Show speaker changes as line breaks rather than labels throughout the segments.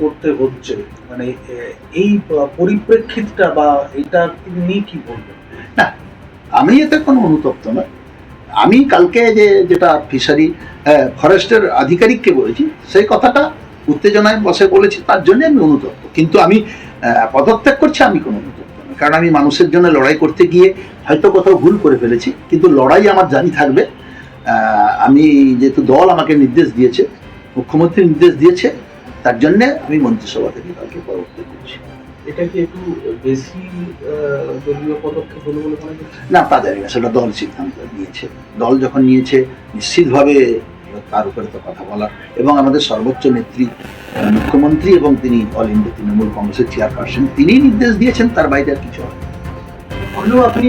করতে হচ্ছে? মানে এই পরিপ্রেক্ষিতটা বা এটা নিয়ে কি বলবেন?
আমি এতে কোনো অনুতপ্ত নয় আমি কালকে যে, যেটা ফিশারি ফরেস্টের আধিকারিককে বলেছি, সেই কথাটা উত্তেজনায় বসে বলেছি, তার জন্য আমি অনুতপ্ত। কিন্তু আমি পদত্যাগ করছি, আমি কোনো অনুতপ্ত নই। কারণ আমি মানুষের জন্য লড়াই করতে গিয়ে হয়তো কোথাও ভুল করে ফেলেছি, কিন্তু লড়াই আমার জানি থাকবে। আমি যেহেতু দল আমাকে নির্দেশ দিয়েছে, মুখ্যমন্ত্রী নির্দেশ দিয়েছে তার জন্যে আমি মন্ত্রিসভা থেকে কালকে পদত্যাগ করছি
এটা কি একটু বেশি দলীয় পদক্ষেপ হলো বলে মনে
না তা জানি না সেটা দল সিদ্ধান্ত নিয়েছে। দল যখন নিয়েছে নিশ্চিতভাবে তার উপরে তো কথা বলার। এবং আমাদের সর্বোচ্চ নেত্রী মুখ্যমন্ত্রী এবং তিনি অল ইন্ডিয়া তৃণমূল কংগ্রেসের চেয়ারপারসন তিনি নির্দেশ দিয়েছেন তার বাইরে আর কিছু না।
হলেও আপনি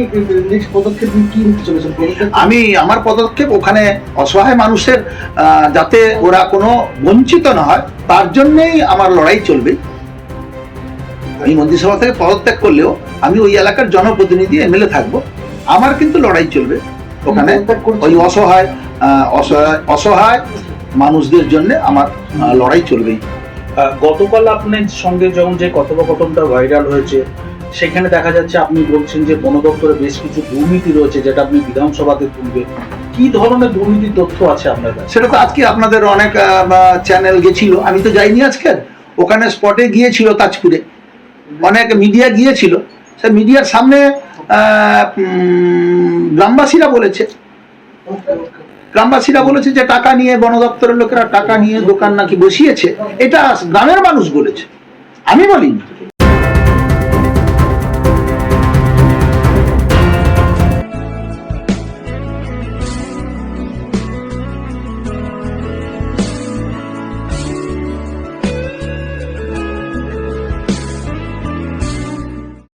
নেক্সট পদক্ষেপ কি নিতে চলেছেন?
আমি আমার পদক্ষেপ ওখানে অসহায় মানুষের যাতে ওরা কোনো বঞ্চিত না হয় তার জন্যেই আমার লড়াই চলবে। আমি মন্ত্রিসভা থেকে পদত্যাগ করলেও আমি ওই এলাকার জনপ্রতিনিধি এমএলএ থাকব। আমার কিন্তু লড়াই চলবে ওখানে। ওই অসহায় আহ, অসহায় অসহায় মানুষদের জন্য আমার লড়াই চলবেই।
গতকাল আপনার সঙ্গে যখন যে কথোপকথনটা ভাইরাল হয়েছে সেখানে দেখা যাচ্ছে আপনি বলছেন যে বন দপ্তরে বেশ কিছু দুর্নীতি রয়েছে, যেটা আপনি বিধানসভাতে তুলবেন। কি ধরনের দুর্নীতির তথ্য আছে আপনার কাছে?
সেটা তো আজকে আপনাদের অনেক চ্যানেল গেছিল। আমি তো যাইনি আজকের। ওখানে স্পটে গিয়েছিল তাজপুরে। অনেক মিডিয়া গিয়েছিল। সে মিডিয়ার সামনে গ্রামবাসীরা বলেছে। গ্রামবাসীরা বলেছে যে টাকা নিয়ে বন দপ্তরের লোকেরা টাকা নিয়ে দোকান নাকি বসিয়েছে। এটা গ্রামের মানুষ বলেছে। আমি বলিনি।